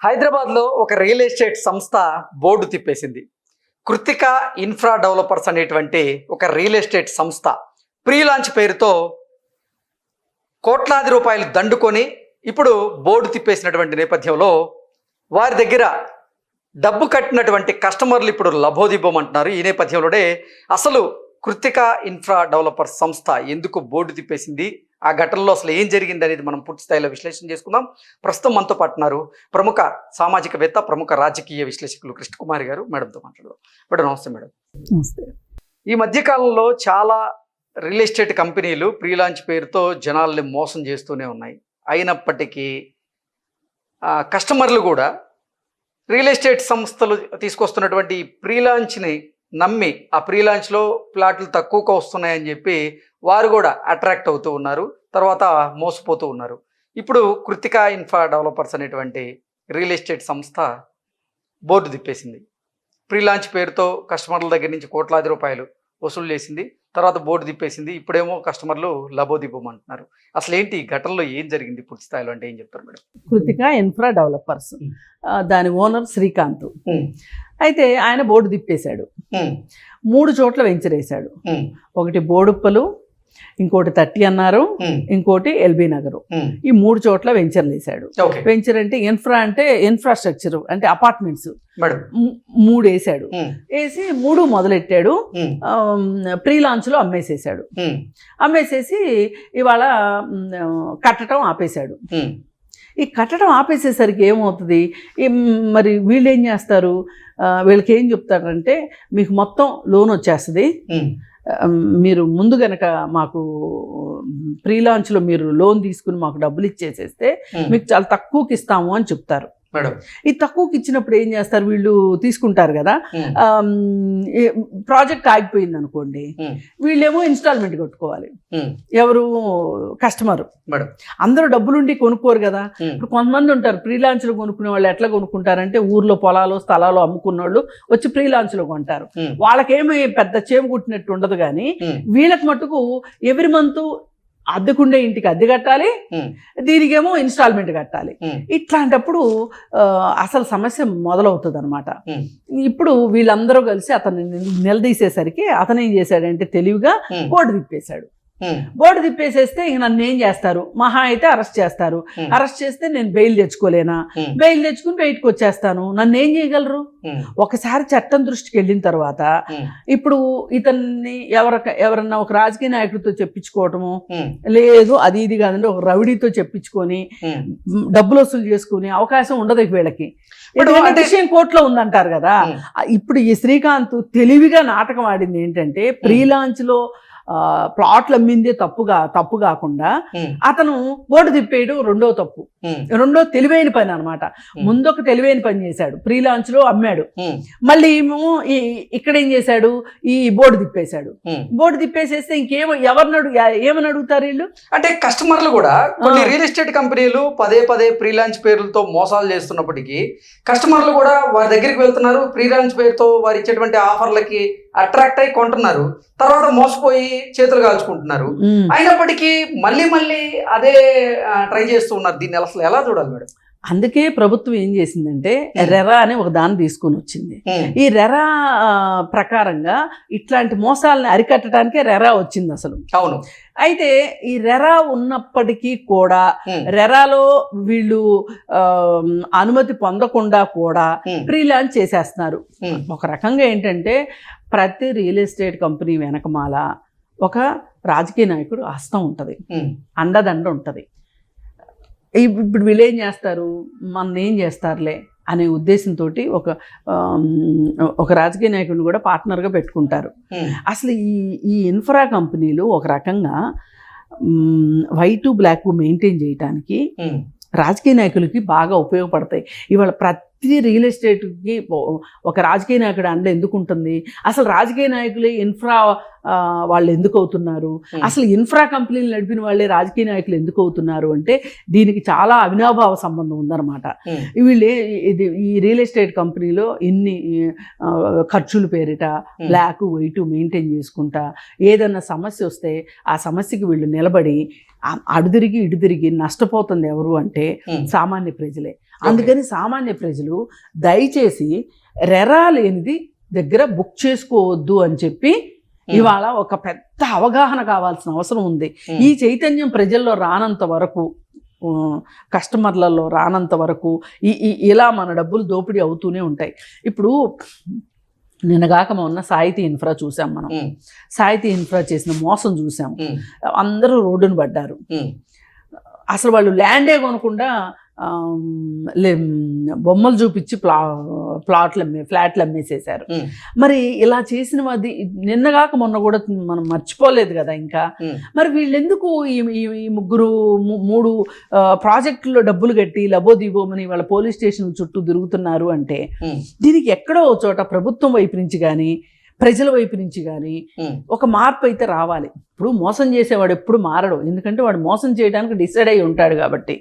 హైదరాబాద్లో ఒక real estate సంస్థ బోర్డు తిప్పేసింది. కృతిక ఇన్ఫ్రా డెవలపర్స్ అనేటువంటి ఒక రియల్ ఎస్టేట్ సంస్థ. ప్రీ లాంచ్ పేరుతో కోట్లాది రూపాయలు దండుకొని ఇప్పుడు బోర్డు తిప్పేసినటువంటి నేపథ్యంలో వారి దగ్గర డబ్బు కట్టినటువంటి కస్టమర్లు ఇప్పుడు లభోదిబ్బమంటున్నారు ఈ నేపథ్యంలోనే అసలు కృతిక ఇన్ఫ్రా డెవలపర్స్ సంస్థ ఎందుకు బోర్డు తిప్పేసింది? ఆ ఘటనలో అసలు ఏం జరిగింది అనేది మనం పూర్తి స్థాయిలో విశ్లేషణ చేసుకుందాం. ప్రస్తుతం మనతో పాటున్నారు ప్రముఖ సామాజికవేత్త ప్రముఖ రాజకీయ విశ్లేషకులు కృష్ణకుమారి గారు. మేడంతో మాట్లాడదాం. మేడం నమస్తే మేడం. నమస్తే. ఈ మధ్య కాలంలో చాలా రియల్ ఎస్టేట్ కంపెనీలు ప్రీ లాంచ్ పేరుతో జనాల్ని మోసం చేస్తూనే ఉన్నాయి. అయినప్పటికీ కస్టమర్లు కూడా రియల్ ఎస్టేట్ సంస్థలు తీసుకొస్తున్నటువంటి ప్రీ లాంచ్ని నమ్మి ఆ ప్రీ లాంచ్లో ప్లాట్లు తక్కువగా వస్తున్నాయని చెప్పి వారు కూడా అట్రాక్ట్ అవుతూ ఉన్నారు. తర్వాత మోసపోతూ ఉన్నారు. ఇప్పుడు కృతిక ఇన్ఫ్రా డెవలపర్స్ అనేటువంటి రియల్ ఎస్టేట్ సంస్థ బోర్డు తిప్పేసింది. ప్రీ లాంచ్ పేరుతో కస్టమర్ల దగ్గర నుంచి కోట్లాది రూపాయలు వసూలు చేసింది. తర్వాత బోర్డు తిప్పేసింది. ఇప్పుడేమో కస్టమర్లు లబోదిబ్బమంటున్నారు అసలు ఏంటి ఈ ఘటనలో ఏం జరిగింది పూర్తి స్థాయిలో అంటే ఏం చెప్తారు మేడం? కృతిక ఇన్ఫ్రా డెవలపర్స్ దాని ఓనర్ శ్రీకాంత్. అయితే ఆయన బోర్డు తిప్పేశాడు. మూడు చోట్ల వెంచరేశాడు. ఒకటి బోడుప్పలు ఇంకోటి తట్టి అన్నారు ఇంకోటి ఎల్బీ నగరు. ఈ మూడు చోట్ల వెంచర్లు వేశాడు. ఓకే వెంచర్ అంటే ఇన్ఫ్రా అంటే ఇన్ఫ్రాస్ట్రక్చర్ అంటే అపార్ట్మెంట్స్. మేడం. వేసాడు వేసి మూడు మొదలెట్టాడు. ప్రీ లాంచ్లో అమ్మేసేసాడు అమ్మేసేసి ఇవాళ కట్టడం ఆపేశాడు. ఈ కట్టడం ఆపేసేసరికి ఏమవుతుంది? మరి వీళ్ళు ఏం చేస్తారు వీళ్ళకి ఏం చెప్తారంటే మీకు మొత్తం లోన్ వచ్చేస్తుంది. మీరు ముందు గనక మాకు ప్రీ లాంచ్లో మీరు లోన్ తీసుకుని మాకు డబ్బులు ఇచ్చేసేస్తే మీకు చాలా తక్కువకి ఇస్తాము అని చెప్తారు. మేడం. ఈ తక్కువకి ఇచ్చినప్పుడు ఏం చేస్తారు? వీళ్ళు తీసుకుంటారు కదా. ప్రాజెక్ట్ ఆగిపోయింది అనుకోండి. వీళ్ళేమో ఇన్స్టాల్మెంట్ కట్టుకోవాలి. ఎవరు? కస్టమర్. మేడం. అందరూ డబ్బులుండి కొనుక్కోరు కదా. ఇప్పుడు కొంతమంది ఉంటారు ప్రీ లాంచ్లో కొనుక్కునే వాళ్ళు ఎట్లా కొనుక్కుంటారంటే ఊర్లో పొలాలు స్థలాలు అమ్ముకున్న వాళ్ళు వచ్చి ప్రీ లాంచ్లో కొంటారు వాళ్ళకేమి పెద్ద చేము కుట్టినట్టు ఉండదు కానీ వీళ్ళకి మటుకు ఎవ్రీ మంత్ అద్దెకుండే ఇంటికి అద్దె కట్టాలి దీనికేమో ఇన్స్టాల్మెంట్ కట్టాలి. ఇట్లాంటప్పుడు అసలు సమస్య మొదలవుతుంది అనమాట ఇప్పుడు వీళ్ళందరూ కలిసి అతన్ని నిలదీసేసరికి అతను ఏం చేశాడంటే తెలివిగా బోర్డు తిప్పేశాడు. బోర్డు తిప్పేసేస్తే ఇంక నన్ను ఏం చేస్తారు? మహా అయితే అరెస్ట్ చేస్తారు. అరెస్ట్ చేస్తే నేను బెయిల్ తెచ్చుకోలేనా? బెయిల్ తెచ్చుకుని బయటకు వచ్చేస్తాను. నన్ను ఏం చేయగలరు? ఒకసారి చట్టం దృష్టికి వెళ్ళిన తర్వాత ఇప్పుడు ఇతన్ని ఎవర ఎవరన్నా ఒక రాజకీయ నాయకుడితో చెప్పించుకోవటము లేదు అది ఇది కాదంటే ఒక రౌడీతో చెప్పించుకొని డబ్బులు వసూలు చేసుకునే అవకాశం ఉండదు వీళ్ళకి. విషయం కోర్టులో ఉందంటారు కదా. ఇప్పుడు ఈ శ్రీకాంత్ తెలివిగా నాటకం ఆడింది ఏంటంటే ప్రీ లాంచ్లో ప్లాట్లు అమ్మిందే తప్పుగా తప్పు కాకుండా అతను బోర్డు తిప్పేయడం రెండో తప్పు. రెండో తెలివైన పని అనమాట ముందొక తెలివైన పని చేశాడు. ప్రీ లాంచ్లో అమ్మాడు మళ్ళీ ఏమో ఈ ఇక్కడ ఏం చేశాడు? ఈ బోర్డు తిప్పేశాడు. బోర్డు తిప్పేసేస్తే ఇంకేమో ఎవరిని అడుగు ఏమని అడుగుతారు వీళ్ళు? అంటే కస్టమర్లు కూడా కొన్ని. రియల్ ఎస్టేట్ కంపెనీలు పదే పదే ప్రీ లాంచ్ పేర్లతో మోసాలు చేస్తున్నప్పటికీ కస్టమర్లు కూడా వారి దగ్గరికి వెళ్తున్నారు. ప్రీ లాంచ్ పేరుతో వారు ఇచ్చేటువంటి ఆఫర్లకి అట్రాక్ట్ అయి కొంటున్నారు తర్వాత మోసపోయి చేతులు కాల్చుకుంటున్నారు. అయినప్పటికీ మళ్ళీ మళ్ళీ అదే ట్రై చేస్తూ ఉన్నారు దీన్ని అసలు ఎలా చూడాలి మేడం అందుకే ప్రభుత్వం ఏం చేసిందంటే. రెరా అని ఒక దాన్ని తీసుకొని వచ్చింది ఈ రెరా ప్రకారంగా ఇట్లాంటి మోసాలని అరికట్టడానికే రెరా వచ్చింది అసలు అవును అయితే ఈ రెరా ఉన్నప్పటికీ కూడా. రెరాలో వీళ్ళు అనుమతి పొందకుండా కూడా ఉమ్. ప్రీ లాంచ్ చేసేస్తున్నారు. ఒక రకంగా ఏంటంటే ప్రతి రియల్ ఎస్టేట్ కంపెనీ వెనకమాల ఒక రాజకీయ నాయకుడు హస్తం ఉంటుంది. అండదండ ఉంటుంది ఇప్పుడు వీళ్ళు ఏం చేస్తారు మన ఏం చేస్తారులే అనే ఉద్దేశంతో ఒక ఒక రాజకీయ నాయకుడిని కూడా పార్ట్నర్గా పెట్టుకుంటారు. అసలు ఈ ఈ ఇన్ఫ్రా కంపెనీలు ఒక రకంగా వైట్ బ్లాక్ మెయింటైన్ చేయడానికి. రాజకీయ నాయకులకి బాగా ఉపయోగపడతాయి ఇవాళ ప్రతి రియల్ ఎస్టేట్కి ఒక రాజకీయ నాయకుడు అండ ఎందుకు ఉంటుంది అసలు రాజకీయ నాయకులే ఇన్ఫ్రా వాళ్ళు ఎందుకు అవుతున్నారు. అసలు ఇన్ఫ్రా కంపెనీలు నడిపిన వాళ్ళే రాజకీయ నాయకులు ఎందుకు అవుతున్నారు అంటే దీనికి చాలా అవినాభావ సంబంధం ఉందన్నమాట. వీళ్ళు ఇది ఈ రియల్ ఎస్టేట్ కంపెనీలో ఇన్ని ఆ, ఖర్చుల పేరిట. బ్లాక్ వైట్ మెయింటైన్ చేసుకుంటా ఏదన్నా సమస్య వస్తే ఆ సమస్యకి వీళ్ళు నిలబడి అడుదిరిగి ఇడుదిరిగి నష్టపోతుంది ఎవరు అంటే. సామాన్య ప్రజలే అందుకని సామాన్య ప్రజలు దయచేసి రెరా లేనిది దగ్గర బుక్ చేసుకోవద్దు అని చెప్పి ఇవాళ ఒక పెద్ద అవగాహన కావాల్సిన అవసరం ఉంది. ఉమ్. ఈ చైతన్యం ప్రజల్లో రానంత వరకు కస్టమర్లలో రానంత వరకు ఈ ఇలా మన డబ్బులు దోపిడీ అవుతూనే ఉంటాయి. ఇప్పుడు నిన్నగాక మొన్న సాహితీ ఇన్ఫ్రా చూసాం మనం. ఉమ్, సాహితీ ఇన్ఫ్రా చేసిన మోసం చూసాం. అందరూ రోడ్డును పడ్డారు. అసలు వాళ్ళు ల్యాండే కొనకుండా బొమ్మలు చూపించి ప్లా ప్లాట్లు అమ్మే ఫ్లాట్లు అమ్మేసేశారు. ఉమ్, మరి ఇలా చేసినది నిన్నగాక మొన్న కూడా మనం మర్చిపోలేదు కదా ఇంకా. మరి వీళ్ళెందుకు ఈ ముగ్గురు మూడు ప్రాజెక్టుల్లో డబ్బులు కట్టి లబోదిబోమని వాళ్ళ పోలీస్ స్టేషన్ చుట్టూ తిరుగుతున్నారు అంటే దీనికి ఎక్కడో చోట ప్రభుత్వం వైపు నుంచి కానీ ప్రజల వైపు నుంచి కానీ ఒక మార్పు అయితే రావాలి. ఇప్పుడు మోసం చేసేవాడు ఎప్పుడు మారడు. ఎందుకంటే వాడు మోసం చేయడానికి డిసైడ్ అయి ఉంటాడు కాబట్టి.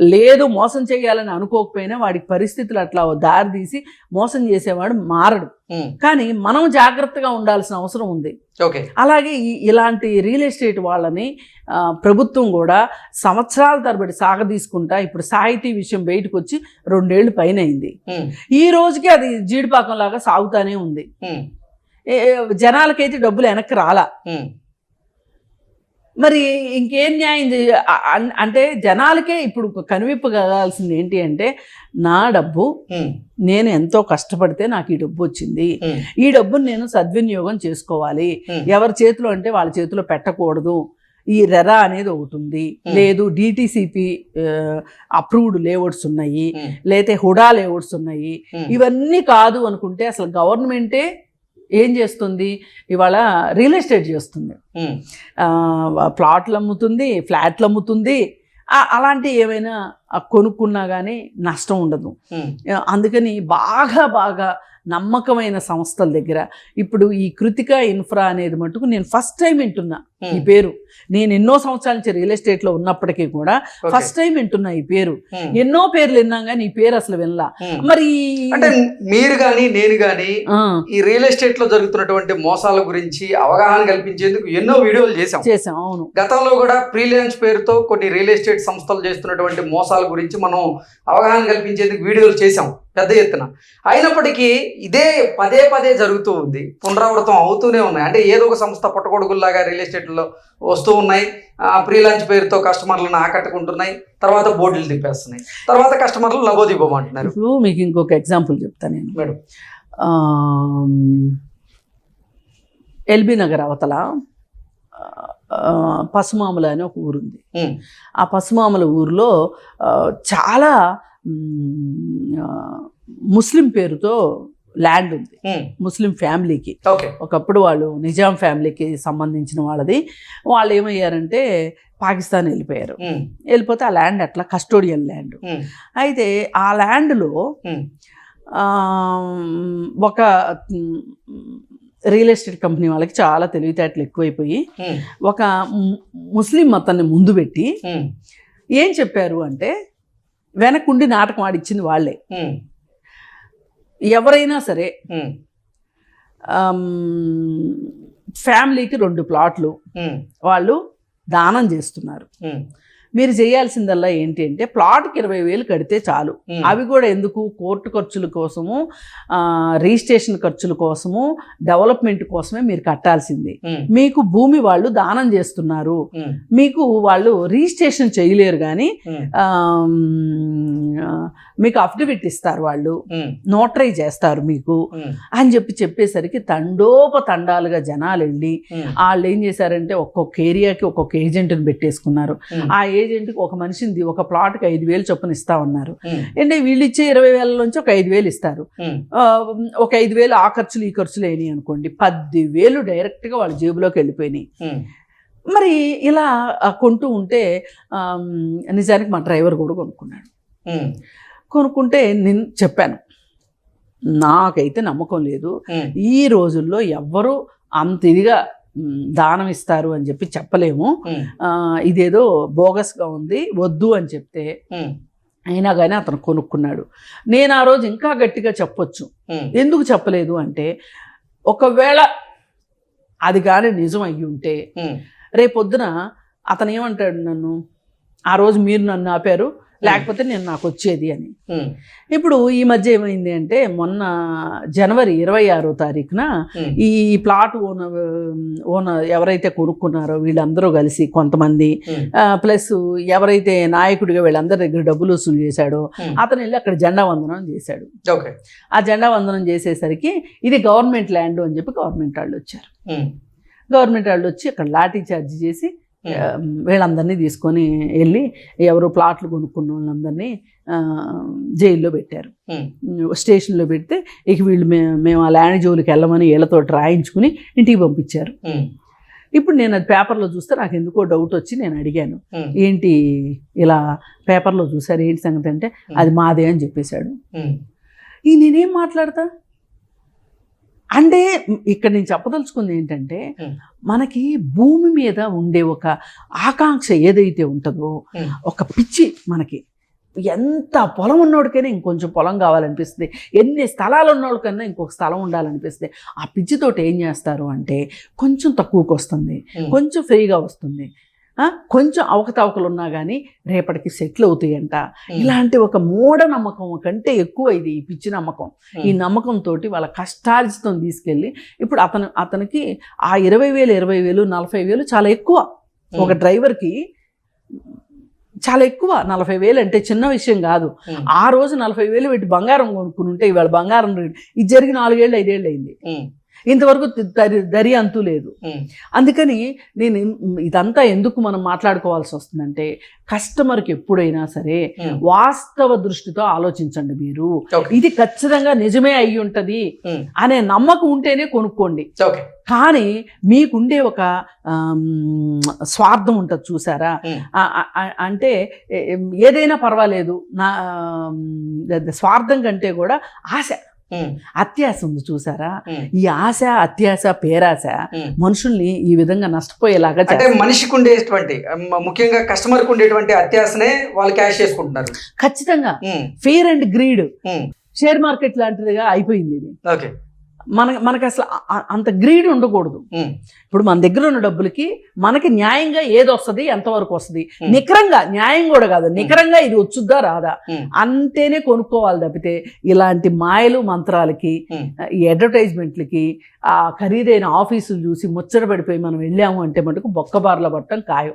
లేదు మోసం చేయాలని అనుకోకపోయినా వాడికి పరిస్థితులు అట్లా దారి తీసి మోసం చేసేవాడు మారడు. కానీ మనం జాగ్రత్తగా ఉండాల్సిన అవసరం ఉంది. ఓకే. అలాగే ఈ ఇలాంటి రియల్ ఎస్టేట్ వాళ్ళని ప్రభుత్వం కూడా సంవత్సరాల తరబడి సాగదీసుకుంటా ఇప్పుడు సాహితీ విషయం బయటకు వచ్చి రెండేళ్ళు పైన అయింది. ఈ రోజుకి అది జీడిపాకం లాగా సాగుతానే ఉంది. జనాలకైతే డబ్బులు వెనక్కి రాలా. మరి ఇంకేం న్యాయం అంటే జనాలకే ఇప్పుడు కనువిప్పు కావాల్సింది ఏంటి అంటే నా డబ్బు నేను ఎంతో కష్టపడితే నాకు ఈ డబ్బు వచ్చింది. ఈ డబ్బును నేను సద్వినియోగం చేసుకోవాలి. ఎవరి చేతిలో అంటే వాళ్ళ చేతిలో పెట్టకూడదు. ఈ రెరా అనేది ఒకటి ఉంది. లేదు డిటిసిపి అప్రూవ్డ్ లేఅవుట్స్ ఉన్నాయి. లేతే హుడా లేఅవుట్స్ ఉన్నాయి. ఇవన్నీ కాదు అనుకుంటే అసలు గవర్నమెంటే ఏం చేస్తుంది? ఇవాళ రియల్ ఎస్టేట్ చేస్తుంది. ప్లాట్లు అమ్ముతుంది ఫ్లాట్లు అమ్ముతుంది. అలాంటి ఏమైనా కొనుక్కున్నా కానీ నష్టం ఉండదు. అందుకని బాగా బాగా నమ్మకమైన సంస్థల దగ్గర. ఇప్పుడు ఈ కృతిక ఇన్ఫ్రా అనేది మటుకు నేను ఫస్ట్ టైం వింటున్నా ఈ పేరు. నేను ఎన్నో సంవత్సరాల నుంచి రియల్ ఎస్టేట్లో ఉన్నప్పటికీ కూడా. ఫస్ట్ టైం వింటున్నా ఈ పేరు. ఎన్నో పేర్లు విన్నాం కానీ ఈ పేరు అసలు వినలా. మరి అంటే మీరు కానీ నేను ఆ, ఈ రియల్ ఎస్టేట్లో జరుగుతున్నటువంటి మోసాల గురించి అవగాహన కల్పించేందుకు ఎన్నో వీడియోలు చేశాం. చేసాం అవును. గతంలో కూడా ఫ్రీలాన్స్ పేరుతో కొన్ని రియల్ ఎస్టేట్ సంస్థలు చేస్తున్నటువంటి మోసాల గురించి మనం అవగాహన కల్పించేందుకు వీడియోలు చేశాం. పెద్ద ఎత్తున. అయినప్పటికీ ఇదే పదే పదే జరుగుతూ ఉంది. పునరావృతం అవుతూనే ఉన్నాయి. అంటే ఏదో ఒక సంస్థ పుట్టగొడుగుల్లాగా రియల్ ఎస్టేట్లో వస్తూ ఉన్నాయి. ఫ్రీలాన్స్ పేరుతో కస్టమర్లను ఆకట్టుకుంటున్నాయి. తర్వాత బోర్డులు తిప్పేస్తున్నాయి. తర్వాత కస్టమర్లు లబోదిబోమంటున్నారు ఇప్పుడు మీకు ఇంకొక ఎగ్జాంపుల్ చెప్తాను నేను. మేడం. ఎల్బీ నగర్ అవతల పసుమాముల అని ఒక ఊరుంది. ఆ పసుమాముల ఊరిలో చాలా ముస్లిం పేరుతో ల్యాండ్ ఉంది. ముస్లిం ఫ్యామిలీకి. ఒకప్పుడు వాళ్ళు నిజాం ఫ్యామిలీకి సంబంధించిన వాళ్ళది. వాళ్ళు ఏమయ్యారంటే పాకిస్తాన్ వెళ్ళిపోయారు. వెళ్ళిపోతే ఆ ల్యాండ్ అట్లా కస్టోడియన్ ల్యాండ్. అయితే ఆ ల్యాండ్లో ఒక రియల్ ఎస్టేట్ కంపెనీ వాళ్ళకి చాలా తెలివితేటలు ఎక్కువైపోయి ఒక ముస్లిం మతాన్ని ముందు పెట్టి ఏం చెప్పారు అంటే వెనకుండి నాటకం ఆడిచ్చింది వాళ్ళే. ఎవరైనా సరే ఫ్యామిలీకి రెండు ప్లాట్లు వాళ్ళు దానం చేస్తున్నారు. మీరు చేయాల్సిందల్లా ఏంటి అంటే ప్లాట్కి ఇరవై వేలు కడితే చాలు. అవి కూడా ఎందుకు? కోర్టు ఖర్చుల కోసము రిజిస్ట్రేషన్ ఖర్చుల కోసము డెవలప్మెంట్ కోసమే మీరు కట్టాల్సింది. మీకు భూమి వాళ్ళు దానం చేస్తున్నారు. మీకు వాళ్ళు రిజిస్ట్రేషన్ చేయలేరు కానీ మీకు అఫిడవిట్ ఇస్తారు వాళ్ళు. నోటరీ చేస్తారు మీకు. అని చెప్పి చెప్పేసరికి తండోపతండాలుగా జనాలు వెళ్ళి వాళ్ళు ఏం చేశారంటే ఒక్కొక్క ఏరియాకి ఒక్కొక్క ఏజెంట్ని పెట్టేసుకున్నారు. ఆ ఏజెంట్కి ఒక మనిషిని ఒక ప్లాట్కి ఐదు వేలు చొప్పున ఇస్తా ఉన్నారు. అంటే వీళ్ళు ఇచ్చే ఇరవై వేల నుంచి ఒక ఐదు వేలు ఇస్తారు. ఒక ఐదు వేలు ఆ ఖర్చులు ఈ ఖర్చులు అయినాయి అనుకోండి. పది వేలు డైరెక్ట్గా వాళ్ళ జేబులోకి వెళ్ళిపోయినాయి. మరి ఇలా కొంటూ ఉంటే నిజానికి మా డ్రైవర్ కూడా కొనుక్కున్నాడు. కొనుక్కుంటే నేను చెప్పాను. నాకైతే నమ్మకం లేదు. ఈ రోజుల్లో ఎవ్వరూ అంత ఇదిగా దానం ఇస్తారు అని చెప్పి చెప్పలేము. ఇదేదో బోగస్గా ఉంది వద్దు అని చెప్తే అయినా కానీ అతను కొనుక్కున్నాడు. నేను ఆ రోజు ఇంకా గట్టిగా చెప్పొచ్చు. ఎందుకు చెప్పలేదు అంటే ఒకవేళ అది కానీ నిజం అయ్యి ఉంటే రేపొద్దున అతను ఏమంటాడు నన్ను? ఆ రోజు మీరు నన్ను ఆపారు లేకపోతే నేను నాకు వచ్చేది అని. ఇప్పుడు ఈ మధ్య ఏమైంది అంటే మొన్న జనవరి ఇరవై ఆరో తారీఖున ఈ ప్లాట్ ఓనర్ ఓనర్ ఎవరైతే కొనుక్కున్నారో వీళ్ళందరూ కలిసి కొంతమంది ప్లస్ ఎవరైతే నాయకుడిగా వీళ్ళందరి దగ్గర డబ్బులు వసూలు చేశాడో. అతను వెళ్ళి అక్కడ జెండా వందనం చేశాడు. ఓకే. ఆ జెండా వందనం చేసేసరికి ఇది గవర్నమెంట్ ల్యాండ్ అని చెప్పి గవర్నమెంట్ వాళ్ళు వచ్చారు. గవర్నమెంట్ వాళ్ళు వచ్చి అక్కడ లాఠీ చార్జ్ చేసి వీళ్ళందరినీ తీసుకొని వెళ్ళి ఎవరు ప్లాట్లు కొనుక్కున్న వాళ్ళందరినీ జైల్లో పెట్టారు. స్టేషన్లో పెడితే ఇక వీళ్ళు మేము మేము ఆ ల్యాండ్ జోలికి వెళ్ళమని వీళ్ళతో రాయించుకుని ఇంటికి పంపించారు. ఇప్పుడు నేను అది పేపర్లో చూస్తే నాకు ఎందుకో డౌట్ వచ్చి నేను అడిగాను. ఏంటి ఇలా పేపర్లో చూసారు? ఏంటి సంగతి అంటే అది మాదే అని చెప్పేశాడు. ఈ నేనేం మాట్లాడతా? అంటే ఇక్కడ నేను చెప్పదలుచుకుంది ఏంటంటే. మనకి భూమి మీద ఉండే ఒక ఆకాంక్ష ఏదైతే ఉంటుందో. ఒక పిచ్చి మనకి. ఎంత పొలం ఉన్నోడికైనా ఇంకొంచెం పొలం కావాలనిపిస్తుంది. ఎన్ని స్థలాలు ఉన్నోడికైనా ఇంకొక స్థలం ఉండాలనిపిస్తుంది. ఆ పిచ్చితోటి ఏం చేస్తారు అంటే కొంచెం తక్కువకి వస్తుంది. కొంచెం ఫ్రీగా వస్తుంది. కొంచెం అవకతవకలు ఉన్నా కానీ రేపటికి సెటిల్ అవుతాయంట. ఇలాంటి ఒక మూఢ నమ్మకం కంటే ఎక్కువ ఇది ఈ పిచ్చి నమ్మకం. ఈ నమ్మకంతో వాళ్ళ కష్టార్జితం తీసుకెళ్ళి ఇప్పుడు అతను అతనికి ఆ ఇరవై వేలు ఇరవై వేలు నలభై వేలు చాలా ఎక్కువ. ఒక డ్రైవర్కి చాలా ఎక్కువ. నలభై వేలు అంటే చిన్న విషయం కాదు. ఆ రోజు నలభై వేలు పెట్టి బంగారం కొనుక్కుని ఉంటే ఇవాళ బంగారం రేటు ఇది జరిగి నాలుగేళ్ళు ఐదేళ్ళు అయింది. ఇంతవరకు దరి దరి అంతు లేదు. అందుకని నేను ఇదంతా ఎందుకు మనం మాట్లాడుకోవాల్సి వస్తుందంటే కస్టమర్కి ఎప్పుడైనా సరే వాస్తవ దృష్టితో ఆలోచించండి మీరు. ఇది ఖచ్చితంగా నిజమే అయి ఉంటది అనే నమ్మకం ఉంటేనే కొనుక్కోండి. కానీ మీకుండే ఒక స్వార్థం ఉంటుంది చూసారా? అంటే ఏదైనా పర్వాలేదు. నా స్వార్థం కంటే కూడా ఆశ. ఉమ్, అత్యాశ ఉంది చూసారా? ఈ ఆశ అత్యాశ పేరాశ. మనుషుల్ని ఈ విధంగా నష్టపోయేలాగా అంటే. మనిషికి ఉండేటువంటి ముఖ్యంగా కస్టమర్కి ఉండేటువంటి అత్యాశనే వాళ్ళు క్యాష్ చేసుకుంటున్నారు. ఖచ్చితంగా. Fear and greed. Share market లాంటిదిగా అయిపోయింది ఇది. ఓకే. మన మనకి అసలు అంత గ్రీడ్ ఉండకూడదు. ఇప్పుడు మన దగ్గర ఉన్న డబ్బులకి మనకి న్యాయంగా ఏది వస్తుంది ఎంతవరకు వస్తుంది. నికరంగా న్యాయం కూడా కాదు. నికరంగా ఇది వచ్చుద్దా రాదా? అంతేనే కొనుక్కోవాలి తప్పితే ఇలాంటి మాయలు మంత్రాలకి ఈ అడ్వర్టైజ్మెంట్లకి ఆ ఖరీదైన ఆఫీసులు చూసి ముచ్చట పడిపోయి మనం వెళ్ళాము అంటే మటుకు బొక్కబార్ల పట్టడం ఖాయం.